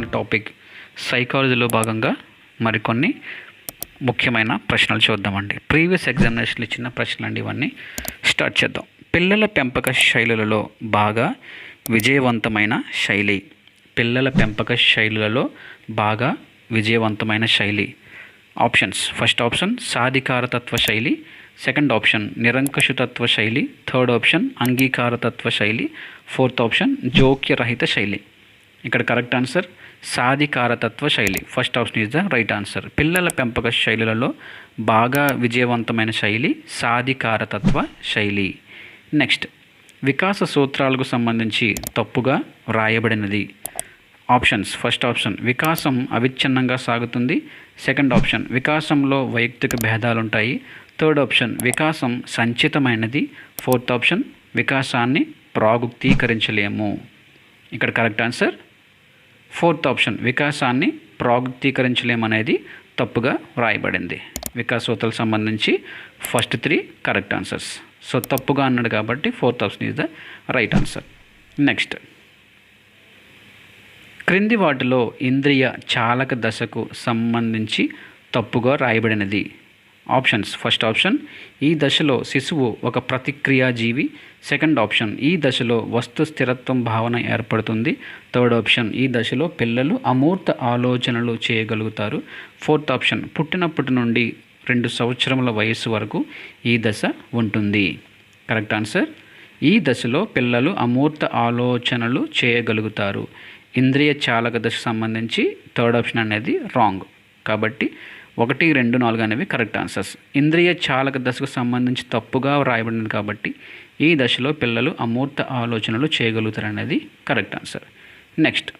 మన టాపిక్ సైకాలజీలో భాగంగా మరికొన్ని ముఖ్యమైన ప్రశ్నలు చూద్దామండి. ప్రీవియస్ ఎగ్జామినేషన్లు ఇచ్చిన ప్రశ్నలు అండి ఇవన్నీ. స్టార్ట్ చేద్దాం. పిల్లల పెంపక శైలులలో బాగా విజయవంతమైన శైలి. పిల్లల పెంపక శైలులలో బాగా విజయవంతమైన శైలి. ఆప్షన్స్ ఫస్ట్ ఆప్షన్ సాధికారతత్వ శైలి. సెకండ్ ఆప్షన్ నిరంకుశతత్వ శైలి. థర్డ్ ఆప్షన్ అంగీకారతత్వ శైలి. ఫోర్త్ ఆప్షన్ జోక్యరహిత శైలి. ఇక్కడ కరెక్ట్ ఆన్సర్ సాధికారతత్వ శైలి first option is the right answer పిల్లల పెంపక శైలులలో బాగా విజయవంతమైన శైలి సాధికారతత్వ శైలి నెక్స్ట్ వికాస సూత్రాలకు సంబంధించి తప్పుగా వ్రాయబడినది. ఆప్షన్స్ ఫస్ట్ ఆప్షన్ వికాసం అవిచ్ఛిన్నంగా సాగుతుంది. సెకండ్ ఆప్షన్ వికాసంలో వైయక్తిక భేదాలు ఉంటాయి థర్డ్ ఆప్షన్ వికాసం సంచితమైనది. ఫోర్త్ ఆప్షన్ వికాసాన్ని ప్రాగుక్తీకరించలేము. ఇక్కడ కరెక్ట్ ఆన్సర్ ఫోర్త్ ఆప్షన్ వికాసాన్ని ప్రాగుక్తీకరించలేమనేది తప్పుగా వ్రాయబడింది. వికాసోతలకు సంబంధించి first three correct answers. So తప్పుగా అన్నాడు కాబట్టి fourth option is the right answer. Next. క్రింది వాటిలో ఇంద్రియ చాలక దశకు సంబంధించి తప్పుగా రాయబడినది. ఆప్షన్స్. ఫస్ట్ ఆప్షన్ ఈ దశలో శిశువు ఒక ప్రతిక్రియాజీవి సెకండ్ ఆప్షన్ ఈ దశలో వస్తు స్థిరత్వం భావన ఏర్పడుతుంది. థర్డ్ ఆప్షన్ ఈ దశలో పిల్లలు అమూర్త ఆలోచనలు చేయగలుగుతారు. ఫోర్త్ ఆప్షన్ పుట్టినప్పటి నుండి రెండు సంవత్సరముల వయస్సు వరకు ఈ దశ ఉంటుంది. Correct answer? ఈ దశలో పిల్లలు అమూర్త ఆలోచనలు చేయగలుగుతారు. ఇంద్రియ చాలక దశకు సంబంధించి థర్డ్ ఆప్షన్ అనేది రాంగ్. కాబట్టి ఒకటి రెండు నాలుగు అనేవి కరెక్ట్ ఆన్సర్స్. ఇంద్రియ చాలక దశకు సంబంధించి తప్పుగా వ్రాయబడింది కాబట్టి ఈ దశలో పిల్లలు అమూర్త ఆలోచనలు చేయగలుగుతారు అనేది కరెక్ట్ ఆన్సర్. నెక్స్ట్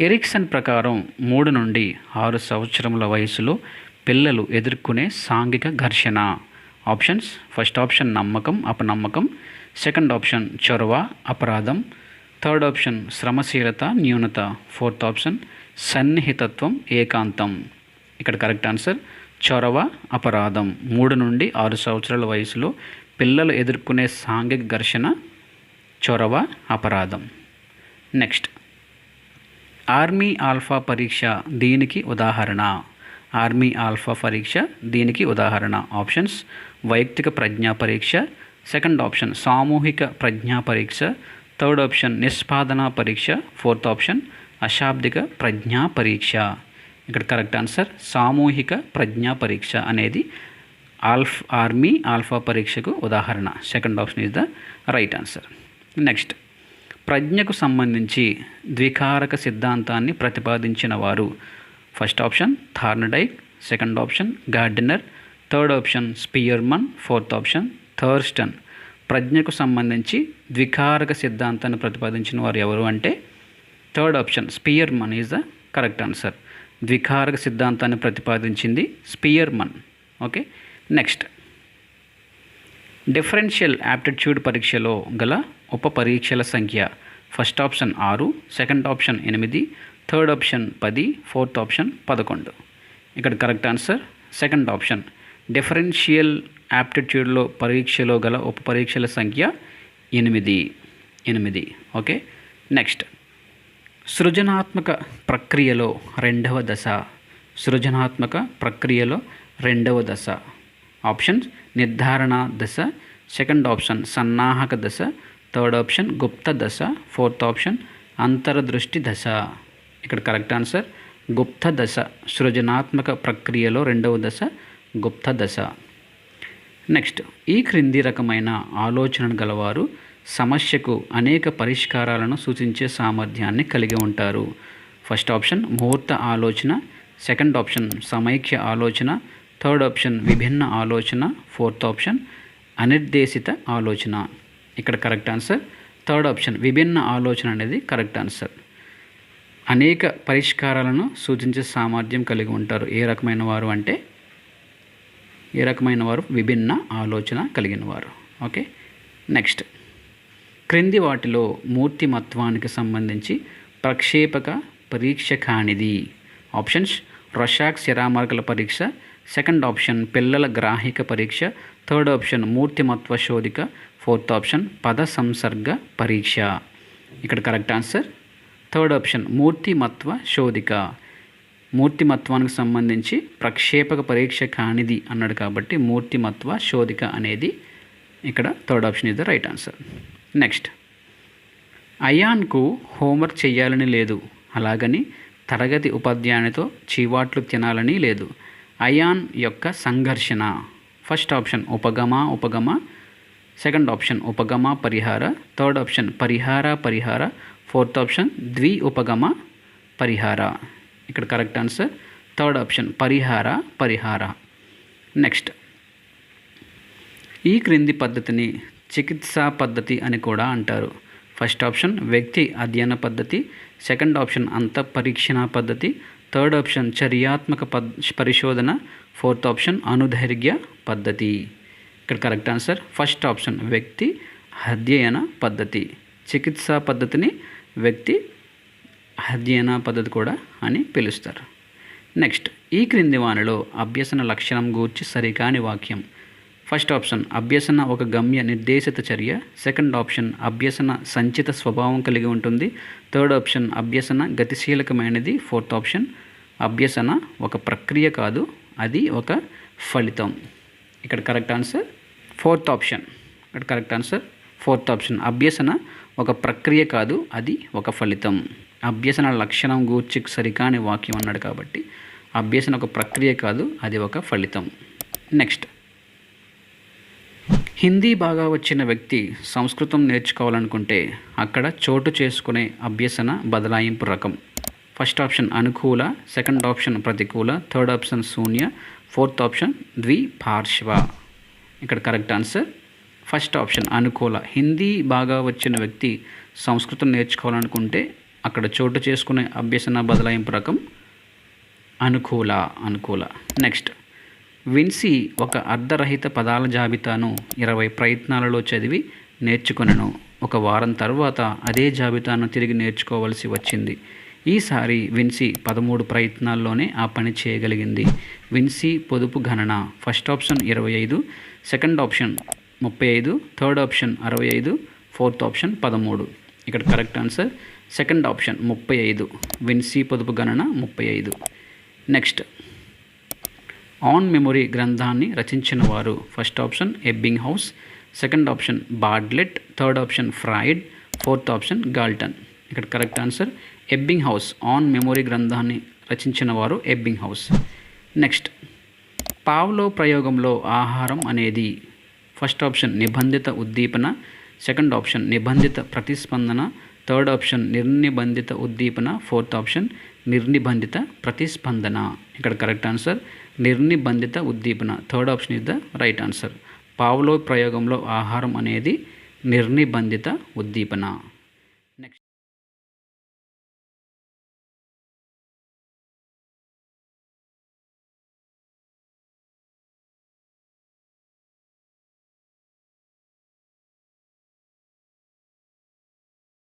ఎరిక్సన్ ప్రకారం మూడు నుండి ఆరు సంవత్సరముల వయసులో పిల్లలు ఎదుర్కొనే సాంఘిక ఘర్షణ. ఆప్షన్స్ ఫస్ట్ ఆప్షన్ నమ్మకం అపనమ్మకం. సెకండ్ ఆప్షన్ చొరవ అపరాధం. థర్డ్ ఆప్షన్ శ్రమశీలత న్యూనత. ఫోర్త్ ఆప్షన్ సన్నిహితత్వం ఏకాంతం. ఇక్కడ కరెక్ట్ ఆన్సర్. చొరవ అపరాధం. మూడు నుండి ఆరు సంవత్సరాల వయసులో పిల్లలు ఎదుర్కొనే సాంఘిక ఘర్షణ చొరవ అపరాధం. నెక్స్ట్. ఆర్మీ ఆల్ఫా పరీక్ష దీనికి ఉదాహరణ. ఆర్మీ ఆల్ఫా పరీక్ష దీనికి ఉదాహరణ. ఆప్షన్స్ వైయక్తిక ప్రజ్ఞా పరీక్ష. సెకండ్ ఆప్షన్ సామూహిక ప్రజ్ఞా పరీక్ష. థర్డ్ ఆప్షన్ నిష్పాదన పరీక్ష. ఫోర్త్ ఆప్షన్ అశాబ్దిక ప్రజ్ఞా పరీక్ష. ఇక్కడ కరెక్ట్ ఆన్సర్. సామూహిక ప్రజ్ఞా పరీక్ష అనేది ఆల్ఫ్ ఆర్మీ ఆల్ఫా పరీక్షకు ఉదాహరణ. Second option is the right answer next ప్రజ్ఞకు సంబంధించి ద్వికారక సిద్ధాంతాన్ని ప్రతిపాదించిన వారు. First option Thorndike second option Gardner third option Spearman fourth option Thurstone ప్రజ్ఞకు సంబంధించి ద్వికారక సిద్ధాంతాన్ని ప్రతిపాదించిన వారు ఎవరు అంటే? Third option Spearman is the correct answer ద్వికారక సిద్ధాంతాన్ని ప్రతిపాదించింది Spearman. Okay next. Differential aptitude పరీక్షలో గల ఉప పరీక్షల సంఖ్య. ఫస్ట్ ఆప్షన్ ఆరు సెకండ్ ఆప్షన్ ఎనిమిది థర్డ్ ఆప్షన్ పది ఫోర్త్ ఆప్షన్ పదకొండు. ఇక్కడ correct answer second option. Differential యాప్టిట్యూడ్లో పరీక్షలో గల ఉప పరీక్షల సంఖ్య ఎనిమిది ఎనిమిది. Okay next. సృజనాత్మక ప్రక్రియలో రెండవ దశ. సృజనాత్మక ప్రక్రియలో రెండవ దశ. ఆప్షన్స్ నిర్ధారణ దశ సెకండ్ ఆప్షన్ సన్నాహక దశ థర్డ్ ఆప్షన్ గుప్త దశ ఫోర్త్ ఆప్షన్ అంతరదృష్టి దశ. ఇక్కడ కరెక్ట్ ఆన్సర్ గుప్త దశ సృజనాత్మక ప్రక్రియలో రెండవ దశ గుప్త దశ. నెక్స్ట్ ఈ క్రింది రకమైన ఆలోచనను గలవారు సమస్యకు అనేక పరిష్కారాలను సూచించే సామర్థ్యాన్ని కలిగి ఉంటారు. ఫస్ట్ ఆప్షన్ ముహూర్త ఆలోచన. సెకండ్ ఆప్షన్ సమైక్య ఆలోచన. థర్డ్ ఆప్షన్ విభిన్న ఆలోచన. ఫోర్త్ ఆప్షన్ అనిర్దేశిత ఆలోచన. ఇక్కడ కరెక్ట్ ఆన్సర్ థర్డ్ ఆప్షన్ విభిన్న ఆలోచన అనేది కరెక్ట్ ఆన్సర్ అనేక పరిష్కారాలను సూచించే సామర్థ్యం కలిగి ఉంటారు. ఏ రకమైన వారు అంటే? ఏ రకమైన వారు? విభిన్న ఆలోచన కలిగిన వారు. ఓకే నెక్స్ట్ క్రింది వాటిలో మూర్తిమత్వానికి సంబంధించి ప్రక్షేపక పరీక్ష కానిది ఆప్షన్స్ రొషాక్ శిరామార్గల పరీక్ష సెకండ్ ఆప్షన్ పిల్లల గ్రాహిక పరీక్ష థర్డ్ ఆప్షన్ మూర్తిమత్వ శోధిక ఫోర్త్ ఆప్షన్ పద సంసర్గ పరీక్ష. ఇక్కడ కరెక్ట్ ఆన్సర్? థర్డ్ ఆప్షన్ మూర్తిమత్వ శోధిక. మూర్తిమత్వానికి సంబంధించి ప్రక్షేపక పరీక్ష కానిది అన్నాడు కాబట్టి మూర్తిమత్వ శోధిక అనేది ఇక్కడ third option is the right answer. Next. అయాన్కు homework చేయాలని లేదు. అలాగని తరగతి ఉపాధ్యాయునితో చీవాట్లు తినాలని లేదు. అయాన్ యొక్క సంఘర్షణ. ఫస్ట్ ఆప్షన్ ఉపగమ ఉపగమ. సెకండ్ ఆప్షన్ ఉపగమ పరిహార. థర్డ్ ఆప్షన్ పరిహార పరిహార. ఫోర్త్ ఆప్షన్ ద్వి ఉపగమ పరిహార. ఇక్కడ కరెక్ట్ ఆన్సర్. థర్డ్ ఆప్షన్ పరిహార పరిహార. నెక్స్ట్. ఈ క్రింది పద్ధతిని చికిత్సా పద్ధతి అని కూడా అంటారు. ఫస్ట్ ఆప్షన్ వ్యక్తి అధ్యయన పద్ధతి సెకండ్ ఆప్షన్ అంత పరీక్షణ పద్ధతి థర్డ్ ఆప్షన్ చర్యాత్మక పద్ పరిశోధన ఫోర్త్ ఆప్షన్ అనుదైర్ఘ్య పద్ధతి. ఇక్కడ కరెక్ట్ ఆన్సర్ ఫస్ట్ ఆప్షన్ వ్యక్తి అధ్యయన పద్ధతి. చికిత్సా పద్ధతిని వ్యక్తి అధ్యయన పద్ధతి కూడా అని పిలుస్తారు. నెక్స్ట్ ఈ క్రింది వానిలో అభ్యసన లక్షణం గూర్చి సరికాని వాక్యం. ఫస్ట్ ఆప్షన్ అభ్యసన ఒక గమ్య నిర్దేశిత చర్య. సెకండ్ ఆప్షన్ అభ్యసన సంచిత స్వభావం కలిగి ఉంటుంది. థర్డ్ ఆప్షన్ అభ్యసన గతిశీలకమైనది. ఫోర్త్ ఆప్షన్ అభ్యసన ఒక ప్రక్రియ కాదు. అది ఒక ఫలితం. ఇక్కడ కరెక్ట్ ఆన్సర్ ఫోర్త్ ఆప్షన్ ఇక్కడ కరెక్ట్ ఆన్సర్ ఫోర్త్ ఆప్షన్ అభ్యసన ఒక ప్రక్రియ కాదు. అది ఒక ఫలితం. అభ్యసన లక్షణం గూర్చి సరికాని వాక్యం అన్నాడు కాబట్టి అభ్యసన ఒక ప్రక్రియ కాదు. అది ఒక ఫలితం. నెక్స్ట్ హిందీ బాగా వచ్చిన వ్యక్తి సంస్కృతం నేర్చుకోవాలనుకుంటే అక్కడ చోటు చేసుకునే అభ్యసన బదలాయింపు రకం. ఫస్ట్ ఆప్షన్ అనుకూల సెకండ్ ఆప్షన్ ప్రతికూల థర్డ్ ఆప్షన్ శూన్య ఫోర్త్ ఆప్షన్ ద్విపార్శ్వ. ఇక్కడ కరెక్ట్ ఆన్సర్. ఫస్ట్ ఆప్షన్ అనుకూల. హిందీ బాగా వచ్చిన వ్యక్తి సంస్కృతం నేర్చుకోవాలనుకుంటే అక్కడ చోటు చేసుకునే అభ్యసన బదలాయింపు రకం అనుకూల అనుకూల. నెక్స్ట్. విన్సీ ఒక అర్ధరహిత పదాల జాబితాను ఇరవై ప్రయత్నాలలో చదివి నేర్చుకొనెను. ఒక వారం తర్వాత అదే జాబితాను తిరిగి నేర్చుకోవలసి వచ్చింది. ఈసారి విన్సీ పదమూడు ప్రయత్నాల్లోనే ఆ పని చేయగలిగింది. విన్సీ పొదుపు గణన ఫస్ట్ ఆప్షన్ ఇరవై ఐదు సెకండ్ ఆప్షన్ ముప్పై ఐదు థర్డ్ ఆప్షన్ అరవై ఐదు ఫోర్త్ ఆప్షన్ పదమూడు. ఇక్కడ కరెక్ట్ ఆన్సర్ సెకండ్ ఆప్షన్ ముప్పై ఐదు విన్సీ పొదుపు గణన ముప్పై ఐదు. నెక్స్ట్ ఆన్ మెమొరీ గ్రంథాన్ని రచించిన వారు first option Ebbinghaus. Second option Bartlett. Third option Freud. Fourth option Galton. ఇక్కడ correct answer Ebbinghaus. On memory గ్రంథాన్ని రచించిన వారు ఎబ్బింగ్ హౌస్. నెక్స్ట్ పావ్లో ప్రయోగంలో ఆహారం అనేది. ఫస్ట్ ఆప్షన్ నిబంధిత ఉద్దీపన. సెకండ్ ఆప్షన్ నిబంధిత ప్రతిస్పందన. థర్డ్ ఆప్షన్ నిర్నిబంధిత ఉద్దీపన. ఫోర్త్ ఆప్షన్ నిర్నిబంధిత ప్రతిస్పందన. ఇక్కడ కరెక్ట్ ఆన్సర్ నిర్నిబంధిత ఉద్దీపన. Third option is the right answer. పావులో ప్రయోగంలో ఆహారం అనేది నిర్నిబంధిత ఉద్దీపన.